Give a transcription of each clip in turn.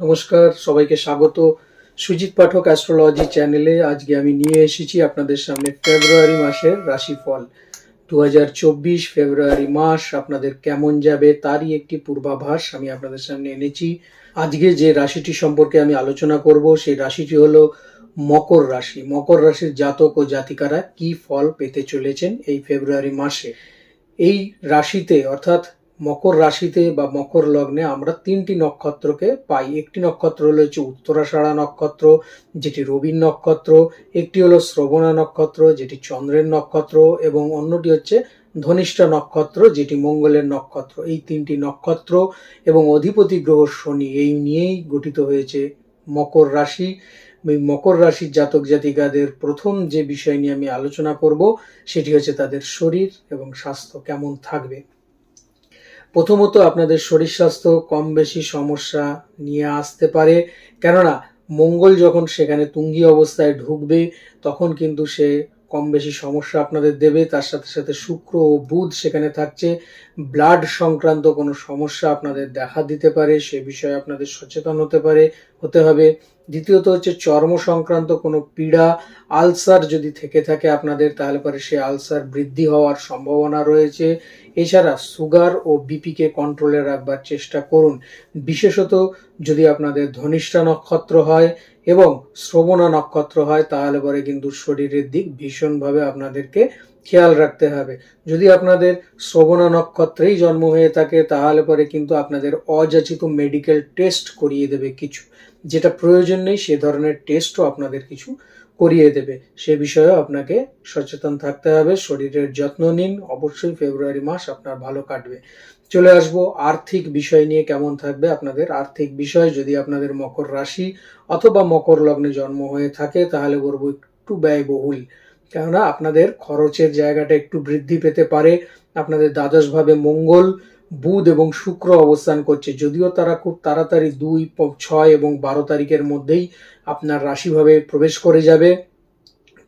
নমস্কার, সবাইকে স্বাগত। সুজিত পাঠক অ্যাস্ট্রোলজি চ্যানেলে আজকে আমি নিয়ে এসেছি আপনাদের সামনে ফেব্রুয়ারি মাসের রাশিফল। দু হাজার চব্বিশ ফেব্রুয়ারি মাস আপনাদের কেমন যাবে তারই একটি পূর্বাভাস আমি আপনাদের সামনে এনেছি। আজকে যে রাশিটি সম্পর্কে আমি আলোচনা করব সেই রাশিটি হলো মকর রাশি। মকর রাশির জাতক ও জাতিকারা কি ফল পেতে চলেছেন এই ফেব্রুয়ারি মাসে? এই রাশিতে অর্থাৎ মকর রাশিতে বা মকর লগ্নে আমরা তিনটি নক্ষত্রকে পাই। একটি নক্ষত্র হলো হচ্ছে উত্তরাষাঢ়া নক্ষত্র, যেটি রবির নক্ষত্র, একটি হলো শ্রবণা নক্ষত্র, যেটি চন্দ্রের নক্ষত্র, এবং অন্যটি হচ্ছে ধনিষ্ঠা নক্ষত্র, যেটি মঙ্গলের নক্ষত্র। এই তিনটি নক্ষত্র এবং অধিপতি গ্রহ শনি, এই নিয়েই গঠিত হয়েছে মকর রাশি। মকর রাশির জাতক জাতিকাদের প্রথম যে বিষয় নিয়ে আমি আলোচনা করব, সেটি হচ্ছে তাদের শরীর এবং স্বাস্থ্য কেমন থাকবে। প্রথমত আপনাদের শরীর স্বাস্থ্য কম বেশি সমস্যা নিয়ে আসতে পারে। কেননা, মঙ্গল যখন সেখানে তুঙ্গি অবস্থায় ঢুকবে, তখন কিন্তু সে কম বেশি সমস্যা আপনাদের দেবে। তার সাথে সাথে শুক্র ও বুধ সেখানে থাকছে। ব্লাড সংক্রান্ত কোনো সমস্যা আপনাদের দেখা দিতে পারে, সে বিষয়ে আপনাদের সচেতন হতে পারে, হতে হবে। দ্বিতীয়ত হচ্ছে চর্ম সংক্রান্ত কোনো পীড়া, আলসার যদি থেকে থাকে আপনাদের, তাহলে পরে সে আলসার বৃদ্ধি হওয়ার সম্ভাবনা রয়েছে। এছাড়া সুগার ও বিপিকে কন্ট্রোলে রাখবার চেষ্টা করুন। বিশেষত যদি আপনাদের ধনিষ্ঠা নক্ষত্র হয় এবং শ্রবণা নক্ষত্র হয়, তাহলে পরে কিন্তু শরীরের দিক ভীষণভাবে আপনাদেরকে খেয়াল রাখতে হবে। যদি আপনাদের শ্রবণা নক্ষত্রেই জন্ম হয়ে থাকে, তাহলে পরে কিন্তু আপনাদের অযাচিত মেডিকেল টেস্ট করিয়ে দেবে কিছু। যেটা প্রয়োজন নেই, সে ধরনের টেস্টও আপনাদের কিছু করিয়ে দেবে। সে বিষয়েও আপনাকে সচেতন থাকতে হবে, শরীরের যত্ন নিন, অবশ্যই ফেব্রুয়ারি মাস আপনার ভালো কাটবে। চলে আসব আর্থিক বিষয় নিয়ে, কেমন থাকবে আপনাদের আর্থিক বিষয়। যদি আপনাদের মকর রাশি অথবা মকর লগ্নে জন্ম হয়ে থাকে, তাহলে বলব একটু ব্যয়বহুল। কেননা আপনাদের খরচের জায়গাটা একটু বৃদ্ধি পেতে পারে। আপনাদের দ্বাদশভাবে মঙ্গল, বুধ এবং শুক্র অবস্থান করছে। যদিও তারা খুব তাড়াতাড়ি দুই ছয় এবং বারো তারিখের মধ্যেই আপনার রাশিভাবে প্রবেশ করে যাবে।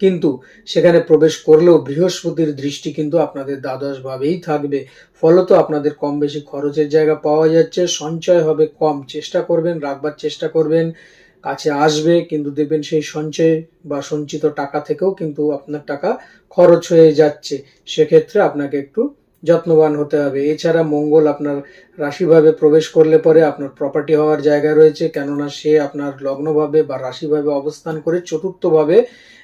কিন্তু সেখানে প্রবেশ করলেও বৃহস্পতির দৃষ্টি কিন্তু আপনাদের দ্বাদশ ভাবেই থাকবে। ফলত আপনাদের কম বেশি খরচের জায়গা পাওয়া যাচ্ছে। সঞ্চয় হবে কম। চেষ্টা করবেন, রাখবার চেষ্টা করবেন। কাছে আসবে, কিন্তু দেখবেন সেই সঞ্চয় বা সঞ্চিত টাকা থেকেও কিন্তু আপনার টাকা খরচ হয়ে যাচ্ছে। সেক্ষেত্রে আপনাকে একটু যত্নবান হতে হবে। এছাড়া মঙ্গল আপনার রাশিভাবে প্রবেশ করলে পরে আপনার প্রপার্টি হওয়ার জায়গা রয়েছে, কেননা সে আপনার লগ্নভাবে বা রাশিভাবে অবস্থান করে চতুর্থভাবে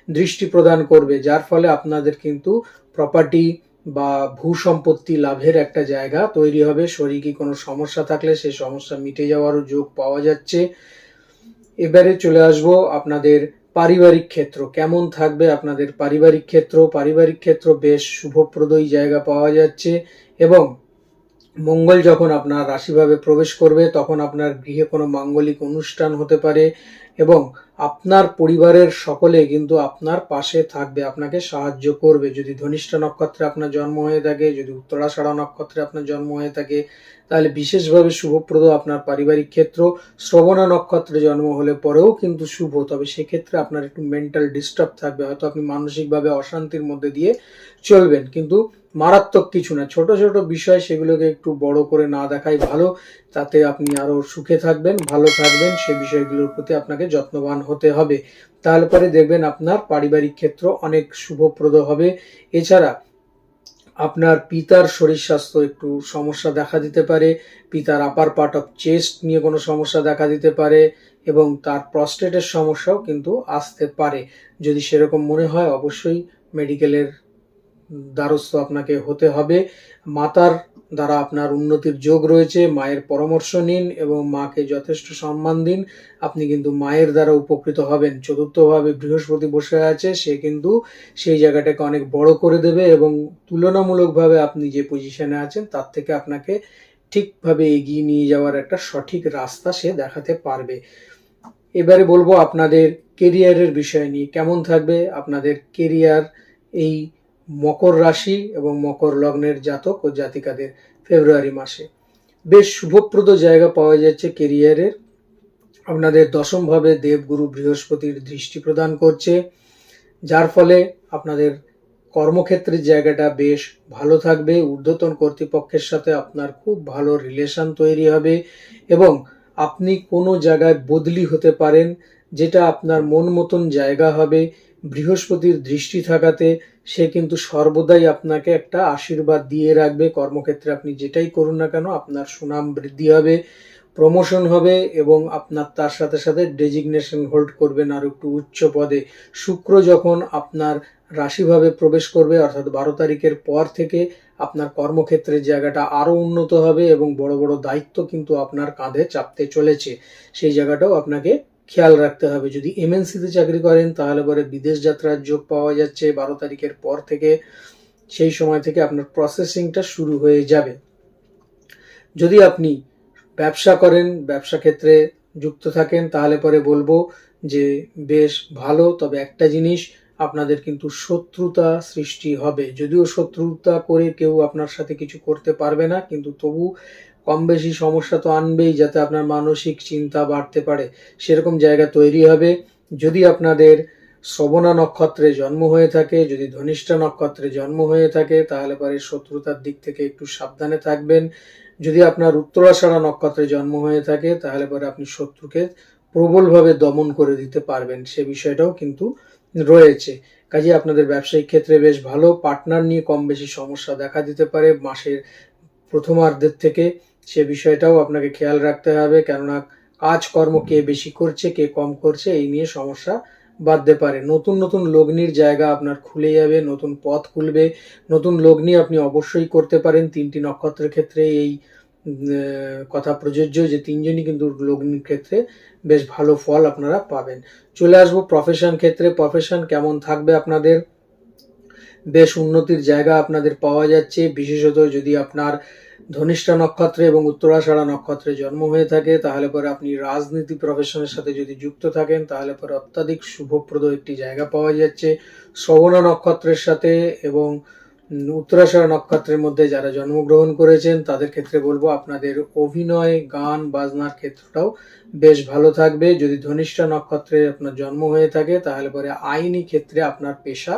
দৃষ্টি প্রদান করবে, যার ফলে আপনাদের কিন্তু প্রপার্টি বা ভূ সম্পত্তি লাভের একটা জায়গা তৈরি হবে। শরীরে কোনো সমস্যা থাকলে সেই সমস্যা মিটে যাওয়ারও যোগ পাওয়া যাচ্ছে। এবারে চলে আসব আপনাদের পারিবারিক ক্ষেত্র। কেমন থাকবে আপনাদের পারিবারিক ক্ষেত্র? পারিবারিক ক্ষেত্র বেশ শুভপ্রদই জায়গা পাওয়া যাচ্ছে এবং মঙ্গল যখন আপনার রাশিভাবে প্রবেশ করবে, তখন আপনার গৃহে কোনো মাঙ্গলিক অনুষ্ঠান হতে পারে এবং আপনার পরিবারের সকলে কিন্তু আপনার পাশে থাকবে, আপনাকে সাহায্য করবে। যদি ধনিষ্ঠা নক্ষত্রে আপনার জন্ম হয়ে থাকে, যদি উত্তরাষাঢ়া নক্ষত্রে আপনার জন্ম হয়ে থাকে, তাহলে বিশেষভাবে শুভপ্রদ আপনার পারিবারিক ক্ষেত্র। শ্রবণা নক্ষত্রে জন্ম হলে পরেও কিন্তু শুভ, তবে সেক্ষেত্রে আপনার একটু মেন্টাল ডিস্টার্ব থাকবে, হয়তো আপনি মানসিকভাবে অশান্তির মধ্যে দিয়ে চলবেন। কিন্তু মারাত্মক কিছু না, ছোট ছোট বিষয় সেগুলোকে একটু বড় করে না দেখাই ভালো। তাতে আপনি আরও সুখে থাকবেন, ভালো থাকবেন, সে বিষয়গুলোর প্রতি আপনাকে যত্নবান হতে হবে। তাহলে পরে দেখবেন আপনার পারিবারিক ক্ষেত্র অনেক শুভপ্রদ হবে। এছাড়া আপনার পিতার শরীর স্বাস্থ্য একটু সমস্যা দেখা দিতে পারে, পিতার আপার পার্ট অফ চেস্ট নিয়ে কোনো সমস্যা দেখা দিতে পারে এবং তার প্রস্টেটের সমস্যাও কিন্তু আসতে পারে। যদি সেরকম মনে হয়, অবশ্যই মেডিকেলের দ্বারস্থ আপনাকে হতে হবে। মাতার দ্বারা আপনার উন্নতির যোগ রয়েছে, মায়ের পরামর্শ নিন এবং মাকে যথেষ্ট সম্মান দিন। আপনি কিন্তু মায়ের দ্বারা উপকৃত হবেন। চতুর্থভাবে বৃহস্পতি বসে আছে, সে কিন্তু সেই জায়গাটাকে অনেক বড় করে দেবে এবং তুলনামূলকভাবে আপনি যে পজিশনে আছেন, তার থেকে আপনাকে ঠিকভাবে এগিয়ে নিয়ে যাওয়ার একটা সঠিক রাস্তা সে দেখাতে পারবে। এবারে বলব আপনাদের কেরিয়ারের বিষয় নিয়ে, কেমন থাকবে আপনাদের কেরিয়ার এই মকর রাশি এবং মকর লগ্নের জাতক ও জাতিকাদের ফেব্রুয়ারি মাসে। বেশ শুভপ্রদ জায়গা পাওয়া যাচ্ছে কেরিয়ারের আপনাদের দশমভাবে দেবগুরু বৃহস্পতির দৃষ্টি প্রদান করছে, যার ফলে আপনাদের কর্মক্ষেত্রের জায়গাটা বেশ ভালো থাকবে। ঊর্ধ্বতন কর্তৃপক্ষের সাথে আপনার খুব ভালো রিলেশন তৈরি হবে এবং আপনি কোনো জায়গায় বদলি হতে পারেন, যেটা আপনার মন মতন জায়গা হবে। বৃহস্পতির দৃষ্টি থাকাতে সে কিন্তু সর্বদাই আপনাকে একটা আশীর্বাদ দিয়ে রাখবে। কর্মক্ষেত্রে আপনি যেটাই করুন না কেন, আপনার সুনাম বৃদ্ধি হবে, প্রমোশন হবে এবং আপনার তার সাথে সাথে ডেজিগনেশন হোল্ড করবেন আর একটু উচ্চ পদে। শুক্র যখন আপনার রাশিভাবে প্রবেশ করবে, অর্থাৎ বারো তারিখের পর থেকে আপনার কর্মক্ষেত্রের জায়গাটা আরও উন্নত হবে এবং বড় বড় দায়িত্ব কিন্তু আপনার কাঁধে চাপতে চলেছে। সেই জায়গাটাও আপনাকে খেয়াল রাখতে হবে। যদি এমএনসিতে চাকরি করেন, তাহলে পরে বিদেশ যাত্রার যোগ পাওয়া যাচ্ছে বারো তারিখের পর থেকে। সেই সময় থেকে আপনার প্রসেসিংটা শুরু হয়ে যাবে। যদি আপনি ব্যবসা করেন, ব্যবসা ক্ষেত্রে যুক্ত থাকেন, তাহলে পরে বলব যে বেশ ভালো, তবে একটা জিনিস, আপনাদের কিন্তু শত্রুতা সৃষ্টি হবে। যদিও শত্রুতা করে কেউ আপনার সাথে কিছু করতে পারবে না, কিন্তু তবু কম বেশি সমস্যা তো আনবেই যাতে আপনার মানসিক চিন্তা বাড়তে পারে। সেরকম জায়গা তৈরি হবে। যদি আপনাদের শ্রবণা নক্ষত্রে জন্ম হয়ে থাকে, যদি ধনিষ্ঠা নক্ষত্রে জন্ম হয়ে থাকে, তাহলে পরে শত্রুতার দিক থেকে একটু সাবধানে থাকবেন। যদি আপনার উত্তরাষাঢ়া নক্ষত্রে জন্ম হয়ে থাকে, তাহলে পরে আপনি শত্রুকে প্রবলভাবে দমন করে দিতে পারবেন। সে বিষয়টাও কিন্তু রয়েছে। কাজে আপনাদের ব্যবসায়িক ক্ষেত্রে বেশ ভালো। পার্টনার নিয়ে কম বেশি সমস্যা দেখা দিতে পারে মাসের প্রথমার্ধের থেকে। সে বিষয়টাও আপনাকে খেয়াল রাখতে হবে, কেননা কাজকর্ম কে বেশি করছে, কে কম করছে, এই নিয়ে সমস্যা বাঁধতে পারে। নতুন নতুন লগ্নির জায়গা আপনার খুলে যাবে, নতুন পথ খুলবে, নতুন লগ্নি আপনি অবশ্যই করতে পারেন। তিনটি নক্ষত্রের ক্ষেত্রে এই কথা প্রযোজ্য যে তিনজনই কিন্তু লগ্নির ক্ষেত্রে বেশ ভালো ফল আপনারা পাবেন। চলে আসব প্রফেশন ক্ষেত্রে। প্রফেশন কেমন থাকবে আপনাদের? বেশ উন্নতির জায়গা আপনাদের পাওয়া যাচ্ছে। বিশেষত যদি আপনার ধনিষ্ঠা নক্ষত্রে এবং উত্তরাষাঢ়া নক্ষত্রে জন্ম হয়ে থাকে তাহলে পরে আপনি রাজনীতি প্রফেশনের সাথে যদি যুক্ত থাকেন তাহলে পরে অত্যাধিক শুভপ্রদ একটি জায়গা পাওয়া যাচ্ছে। শ্রবণা নক্ষত্রের সাথে এবং উম, উত্তরাষাঢ়া নক্ষত্রের মধ্যে যারা জন্মগ্রহণ করেছেন তাদের ক্ষেত্রে বলব আপনাদের অভিনয় গান বাজনার ক্ষেত্রটাও বেশ ভালো থাকবে। যদি ধনিষ্ঠা নক্ষত্রে আপনার জন্ম হয়ে থাকে তাহলে পরে আইনি ক্ষেত্রে আপনার পেশা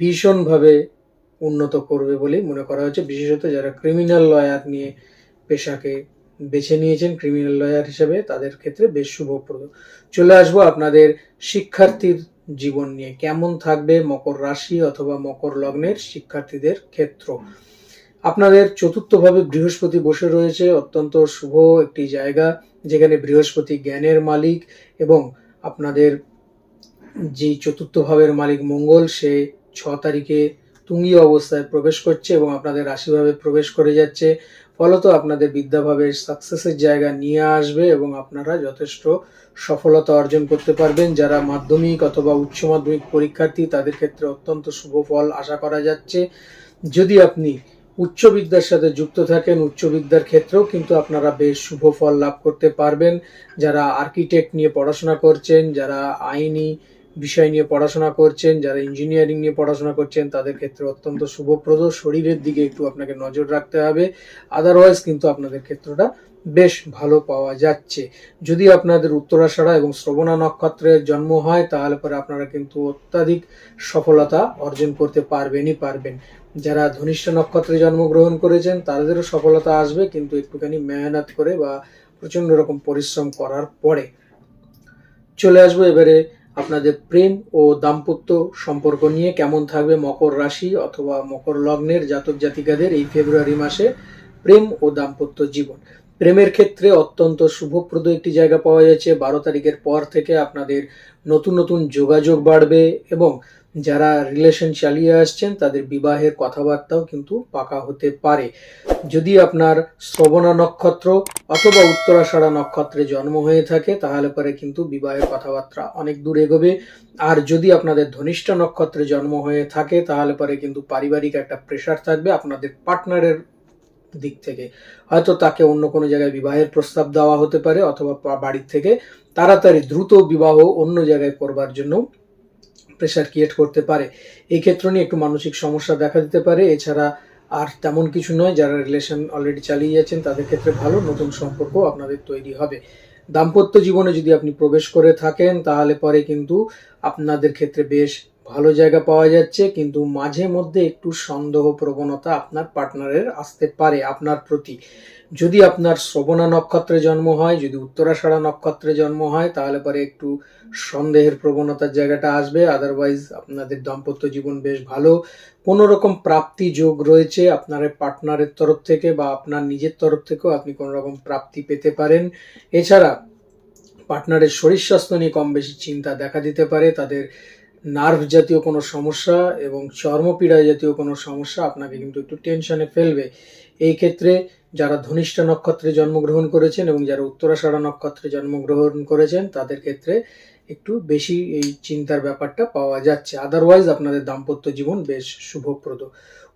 ভীষণভাবে উন্নত করবে বলেই মনে করা হচ্ছে। বিশেষত যারা ক্রিমিনাল লয়ার নিয়ে পেশাকে বেছে নিয়েছেন ক্রিমিনাল লয়ার হিসেবে তাদের ক্ষেত্রে বেশ শুভপ্রদ। চলে আসব আপনাদের শিক্ষার্থীর জীবন নিয়ে। কেমন থাকবে মকর রাশি অথবা মকর লগ্নের শিক্ষার্থীদের ক্ষেত্র? আপনাদের চতুর্থভাবে বৃহস্পতি বসে রয়েছে, অত্যন্ত শুভ একটি জায়গা, যেখানে বৃহস্পতি জ্ঞানের মালিক এবং আপনাদের যে চতুর্থ ভাবের মালিক মঙ্গল, সে ছ তারিখে তুঙ্গি অবস্থায় প্রবেশ করছে এবং আপনাদের রাশিভাবে প্রবেশ করে যাচ্ছে। ফলত আপনাদের বিদ্যাভাবের সাকসেসের জায়গা নিয়ে আসবে এবং আপনারা যথেষ্ট সফলতা অর্জন করতে পারবেন। যারা মাধ্যমিক অথবা উচ্চ মাধ্যমিক পরীক্ষার্থী, তাদের ক্ষেত্রে অত্যন্ত শুভ ফল আশা করা যাচ্ছে। যদি আপনি উচ্চ বিদ্যার সাথে যুক্ত থাকেন, উচ্চ বিদ্যার ক্ষেত্রেও কিন্তু আপনারা বেশ শুভ ফল লাভ করতে পারবেন। যারা আর্কিটেক্ট নিয়ে পড়াশোনা করছেন, যারা আইনি বিষয় নিয়ে পড়াশোনা করছেন, যারা ইঞ্জিনিয়ারিং নিয়ে পড়াশোনা করছেন, তাদের ক্ষেত্রে অত্যন্ত শুভপ্রদ। শরীরের দিকে একটু আপনাকে নজর রাখতে হবে। আদারওয়াইজ কিন্তু আপনাদের ক্ষেত্রটা বেশ ভালো পাওয়া যাচ্ছে। যদি আপনাদের উত্তরাষাঢ়া এবং শ্রবণা নক্ষত্রের জন্ম হয়, তাহলে পরে আপনারা কিন্তু অত্যাধিক সফলতা অর্জন করতে পারবেনই পারবেন। যারা ধনিষ্ঠা নক্ষত্রে জন্মগ্রহণ করেছেন, তাদেরও সফলতা আসবে, কিন্তু একটুখানি মেহনত করে বা প্রচণ্ড রকম পরিশ্রম করার পরে। চলে আসব এবারে আপনাদের প্রেম ও দাম্পত্য সম্পর্ক নিয়ে কেমন থাকবে মকর রাশি অথবা মকর লগ্নের জাতক জাতিকাদের এই ফেব্রুয়ারি মাসে প্রেম ও দাম্পত্য জীবন? প্রেমের ক্ষেত্রে অত্যন্ত শুভপ্রদ একটি জায়গা পাওয়া যাচ্ছে। বারো তারিখের পর থেকে আপনাদের নতুন নতুন যোগাযোগ বাড়বে এবং যারা রিলেশন চালিয়ে আসছেন, তাদের বিবাহের কথাবার্তাও কিন্তু পাকা হতে পারে। যদি আপনার শ্রবণা নক্ষত্র অথবা উত্তরাষাঢ়া নক্ষত্রে জন্ম হয়ে থাকে, তাহলে পরে কিন্তু বিবাহের কথাবার্তা অনেক দূর এগোবে। আর যদি আপনাদের ধনিষ্ঠা নক্ষত্রে জন্ম হয়ে থাকে, তাহলে পরে কিন্তু পারিবারিক একটা প্রেশার থাকবে। আপনাদের পার্টনারের দিক থেকে। হয়তো তাকে অন্য কোনো জায়গায় বিবাহের প্রস্তাব দেওয়া হতে পারে অথবা বাড়ির থেকে তাড়াতাড়ি দ্রুত বিবাহ অন্য জায়গায় করবার জন্য প্রেশার ক্রিয়েট করতে পারে। এই ক্ষেত্র নিয়ে একটু মানসিক সমস্যা দেখা দিতে পারে। এছাড়া আর তেমন কিছু নয়, যারা রিলেশন অলরেডি চালিয়ে যাচ্ছেন, তাদের ক্ষেত্রে ভালো। নতুন সম্পর্ক আপনাদের তৈরি হবে। দাম্পত্য জীবনে যদি আপনি প্রবেশ করে থাকেন, তাহলে পরে কিন্তু আপনাদের ক্ষেত্রে বেশ ভালো জায়গা পাওয়া যাচ্ছে, কিন্তু মাঝে মধ্যে একটু সন্দেহ প্রবণতা আপনার পার্টনারের আসতে পারে, আপনার প্রতি। যদি আপনার শ্রবণা নক্ষত্রে জন্ম হয়, যদি উত্তরাষাড়া নক্ষত্রে জন্ম হয়, তাহলে পরে একটু সন্দেহের প্রবণতার জায়গাটা আসবে। আদারওয়াইজ আপনাদের দাম্পত্য জীবন বেশ ভালো। কোনো রকম প্রাপ্তি যোগ রয়েছে আপনার পার্টনারের তরফ থেকে বা আপনার নিজের তরফ থেকেও আপনি কোনো রকম প্রাপ্তি পেতে পারেন। এছাড়া, পার্টনারের শরীর স্বাস্থ্য নিয়ে কম বেশি চিন্তা দেখা দিতে পারে। তাদের নার্ভ জাতীয় কোনো সমস্যা এবং চর্মপীড়া জাতীয় কোনো সমস্যা আপনাকে কিন্তু একটু টেনশনে ফেলবে। এই ক্ষেত্রে যারা ধনিষ্ঠা নক্ষত্রে জন্মগ্রহণ করেছেন এবং যারা উত্তরাষাঢ়া নক্ষত্রে জন্মগ্রহণ করেছেন, তাদের ক্ষেত্রে একটু বেশি এই চিন্তার ব্যাপারটা পাওয়া যাচ্ছে। আদারওয়াইজ আপনাদের দাম্পত্য জীবন বেশ শুভপ্রদ।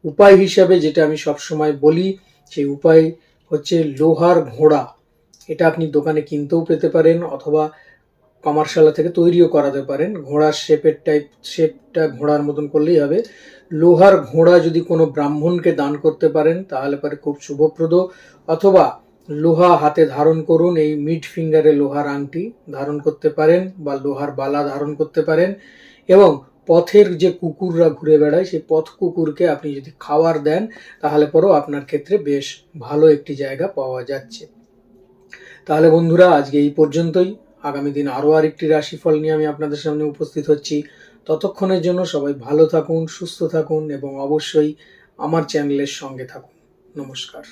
উপায় হিসাবে যেটা আমি সবসময় বলি সেই উপায় হচ্ছে লোহার ঘোড়া। এটা আপনি দোকানে কিনতেও পেতে পারেন অথবা কমার্শালা থেকে তৈরিও করাতে পারেন। ঘোড়ার শেপের টাইপ শেপটা ঘোড়ার মতন করলেই হবে। লোহার ঘোড়া যদি কোনো ব্রাহ্মণকে দান করতে পারেন, তাহলে পরে খুব শুভপ্রদ। অথবা লোহা হাতে ধারণ করুন, এই মিড ফিঙ্গারে লোহার আংটি ধারণ করতে পারেন বা লোহার বালা ধারণ করতে পারেন। এবং পথের যে কুকুররা ঘুরে বেড়ায়, সেই পথ কুকুরকে আপনি যদি খাবার দেন, তাহলে পরেও আপনার ক্ষেত্রে বেশ ভালো একটি জায়গা পাওয়া যাচ্ছে। তাহলে বন্ধুরা, আজকে এই পর্যন্তই। আগামী দিন আরও আরেকটি রাশিফল নিয়ে আমি আপনাদের সামনে উপস্থিত হচ্ছি। ততক্ষণের জন্য সবাই ভালো থাকুন, সুস্থ থাকুন এবং অবশ্যই আমার চ্যানেলের সঙ্গে থাকুন। নমস্কার।